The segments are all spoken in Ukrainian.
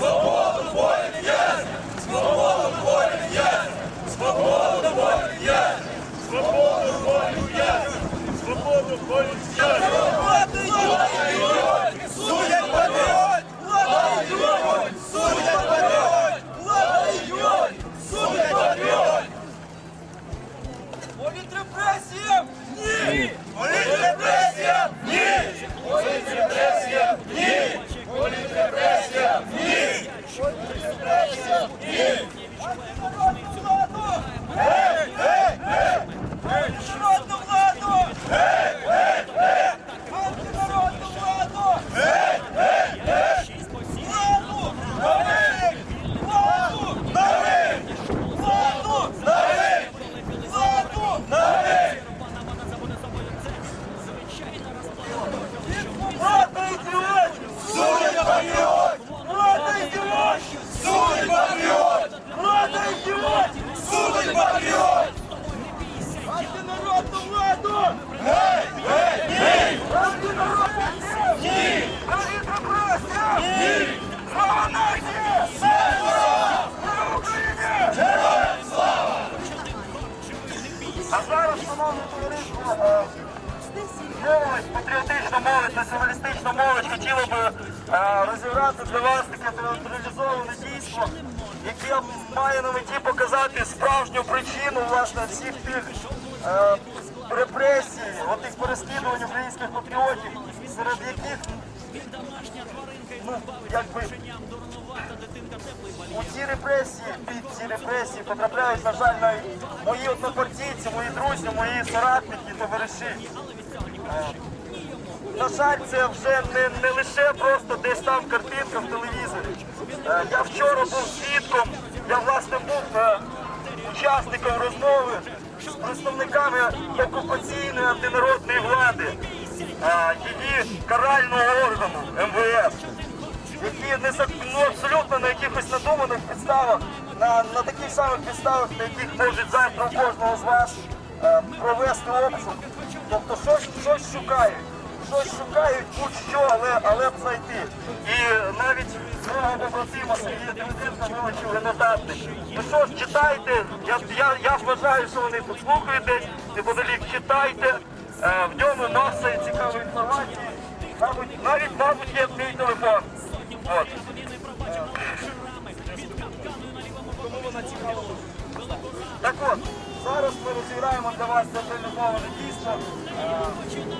Whoa! Молодь, молодь хотіла би е, розіграти для вас таке театралізоване дійство, яке має на меті показати справжню причину власне всіх тих е, репресій, отих переслідувань українських патріотів, серед яких ну, якби у ці репресії, під ці репресії потрапляють, на жаль, навіть мої однопартійці, мої друзі, мої соратники, товариші. На жаль, це вже не, не лише просто десь там картинка в телевізорі. Е, Я вчора був свідком, я власне був е, учасником розмови з представниками окупаційної антинародної влади, е, її карального органу МВС які не ну, абсолютно на якихось надуманих підставах, на, на таких самих підставах, на яких можуть завтра у кожного з вас провести обшук. Тобто щось, щось шукають, щось шукають будь-що, але, але б знайти. І навіть свого побратима Сергія Демиденка вилучили недатник. Ну що ж, читайте, я, я, я вважаю, що вони десь, неподалік читайте, Е, в ньому маса цікавої інформації. Мабуть, навіть, мабуть, є мій телефон. От. Так от, зараз ми розіграємо для вас це дійство. Е,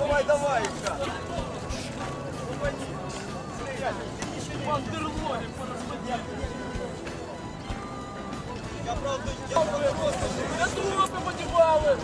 Давай, давай, Кат. Я правда, я просто... Я трупи подівали!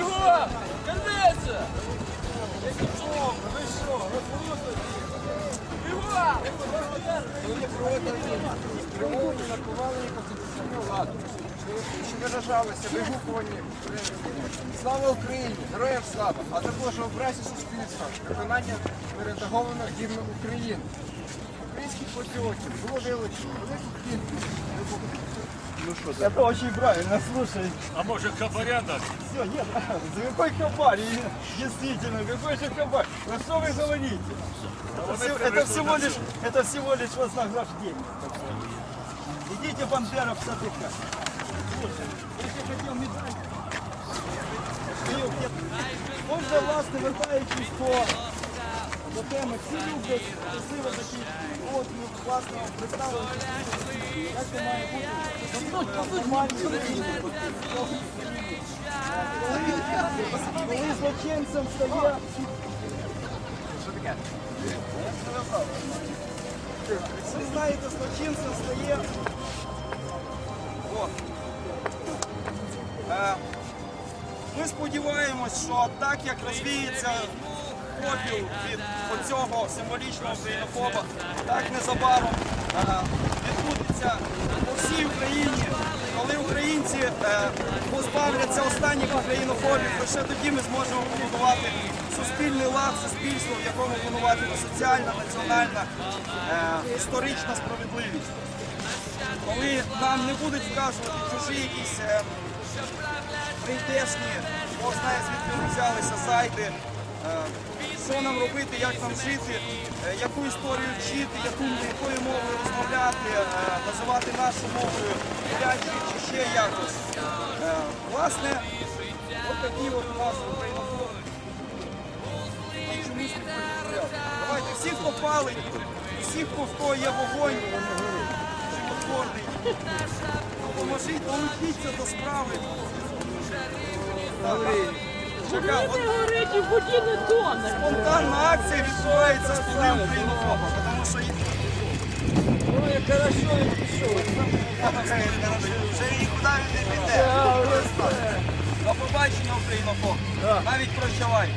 Його! Кандиця! Ви що, розумієте? Його! Спрямовані на повалення конституційної влади, що виражалися вигукувані Слава Україні! Героям слава! А також образі суспільства, виконання передагованих гімну України. Українських патріотів було вилучено велику кількість. Это очень правильно, слушай. А може хабаря дати? Все, нет, за какой хабарь? Действительно, какой же хабарь? Ну что вы говорите? Это, все- это всего лишь, это всего лишь вознаграждение. Идите, Бандера, в Отже, власне, вертаючись по, до теми, всі люблять красиво такі, от, ну, власне, представили, як це має бути. Коли злочинцем стає... Ви знаєте, злочинцем стає... О. Ми сподіваємось, що так як розвіється українофобію, від оцього символічного українофоба. Так незабаром е, відбудеться по всій Україні, коли українці е, позбавляться останніх українофобів, лише тоді ми зможемо побудувати суспільний лад, суспільство, в якому пануватиме соціальна, національна, е, історична справедливість. Коли нам не будуть вказувати чужі якісь прийдешні, Бог знає звідки взялися зайди, е, що нам робити, як нам жити, е, яку історію вчити, яку, якою мовою розмовляти, е, називати нашу мовою чи ще якось. Власне, от такі от у нас поділяли. Давайте всі, хто палить, всі, хто є вогонь, животворний, допоможіть, долучіться до справи. Горить і не тоне. спонтанна акція відбувається з українофоба, тому що їх Ой, як хорошо він пішов. вже нікуди він не піде. До побачення, українофоб. Навіть прощавай.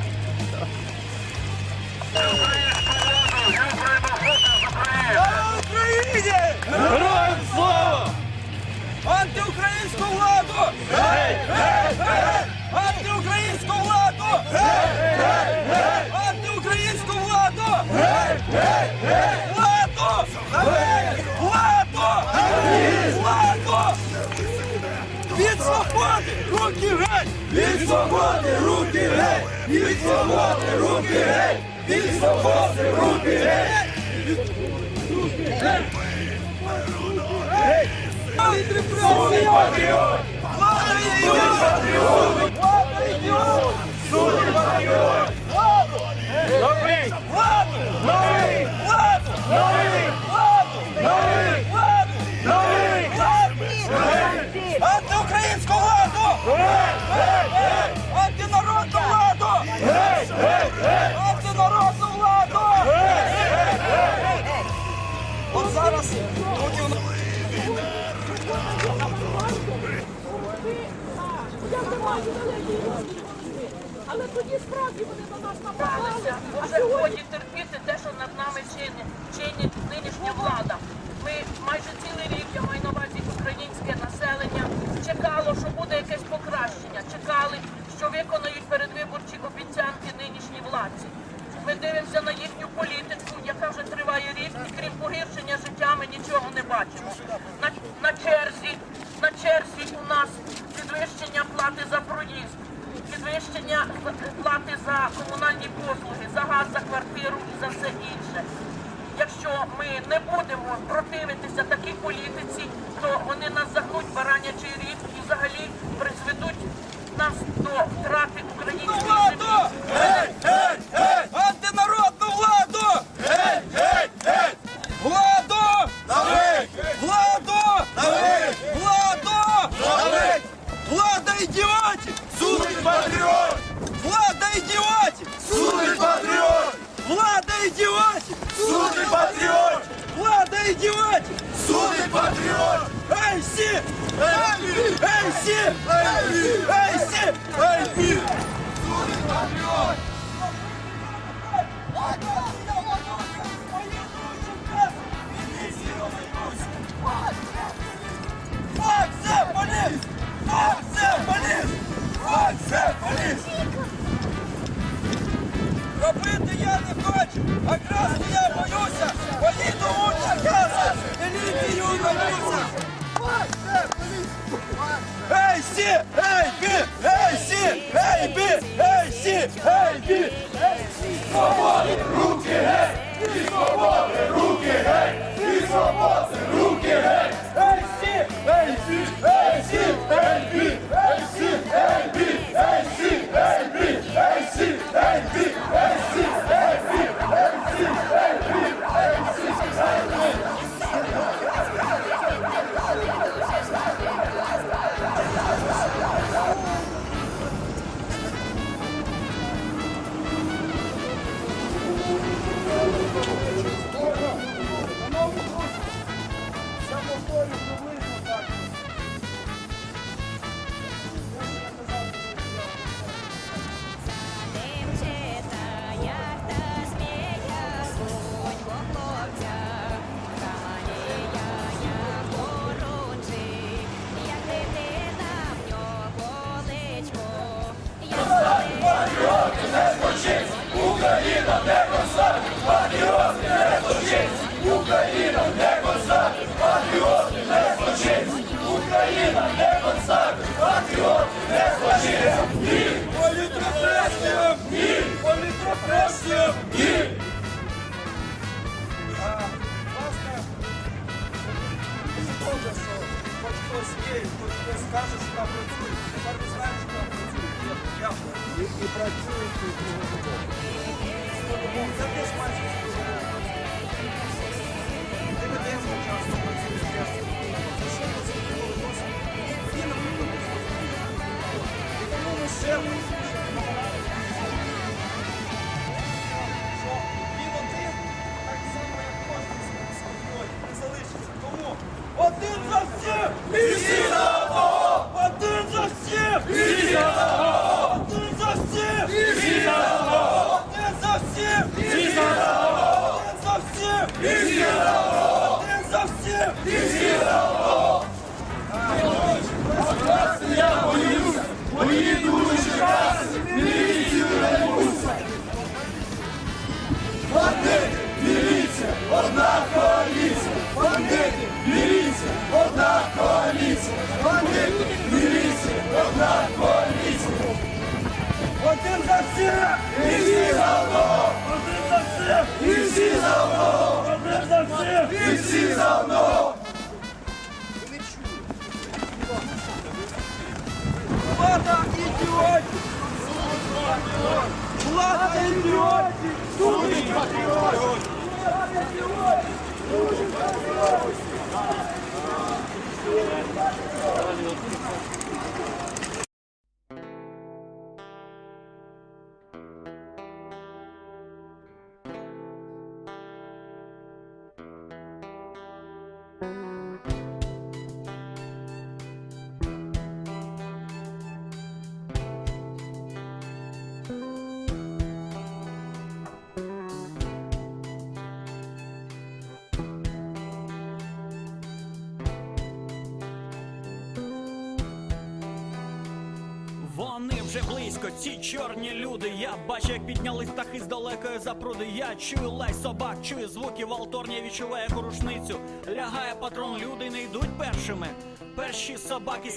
Слава Україні! Героям слава! Антиукраїнську владу! Гей! Гей! Гей! Антиукраїнську владу! Антиукраїнську владу! Владу! Владу! Владу! Від свободи! Руки геть! Від свободи! Руки геть! Від свободи! Руки геть! Від свободи! Руки геть! Суди патріот! Влада ідіот! Влада ідіот! Суди патріот! Новий! Владу! Новий! Владу! Новий! Владу! Новий! Владу! Антинародну! Але тоді справді вони на нас напалися. вже годі терпіти те, що над нами чинить, чинить нинішня влада. Ми майже цілий рік, я маю на увазі українське населення, чекало, що буде якесь покращення. Чекали, що виконають передвиборчі обіцянки нинішній владці. Ми дивимося на їхню політику, яка вже триває рік, і крім погіршення життя, ми нічого не бачимо. На, на черзі, на черзі у нас підвищення плати за проїзд підвищення плати за комунальні послуги, за газ, за квартиру і за все інше. Якщо ми не будемо противитися такій політиці, то вони нас загнуть баранячий рік і взагалі призведуть нас до втрати української землі. police! Fuck the police! Робити я не хочу, а красти я боюся, поїду у Черкаси, міліцію боюся. Ей, сі, ей, бі, ей, сі, ей, бі, ей, сі, ей, бі. Руки геть! І свободи! Руки геть! І свободи! Хтось є, хтось хтось каже, що там працюють. Тепер ми знаємо, що там працюють. І, Один за всіх, і всі за одного. Один за всіх, і всі за одного. Один за всіх, і всі за одного. Влада ідіотів! Влада ідіотів! Суди патріотів! Вони вже близько, ці чорні люди. Я бачу, як підняли птахи з далекої запруди. Я чую лай собак, чую звуки валторні, відчуваю рушницю. Лягає патрон, люди не йдуть першими. Перші собаки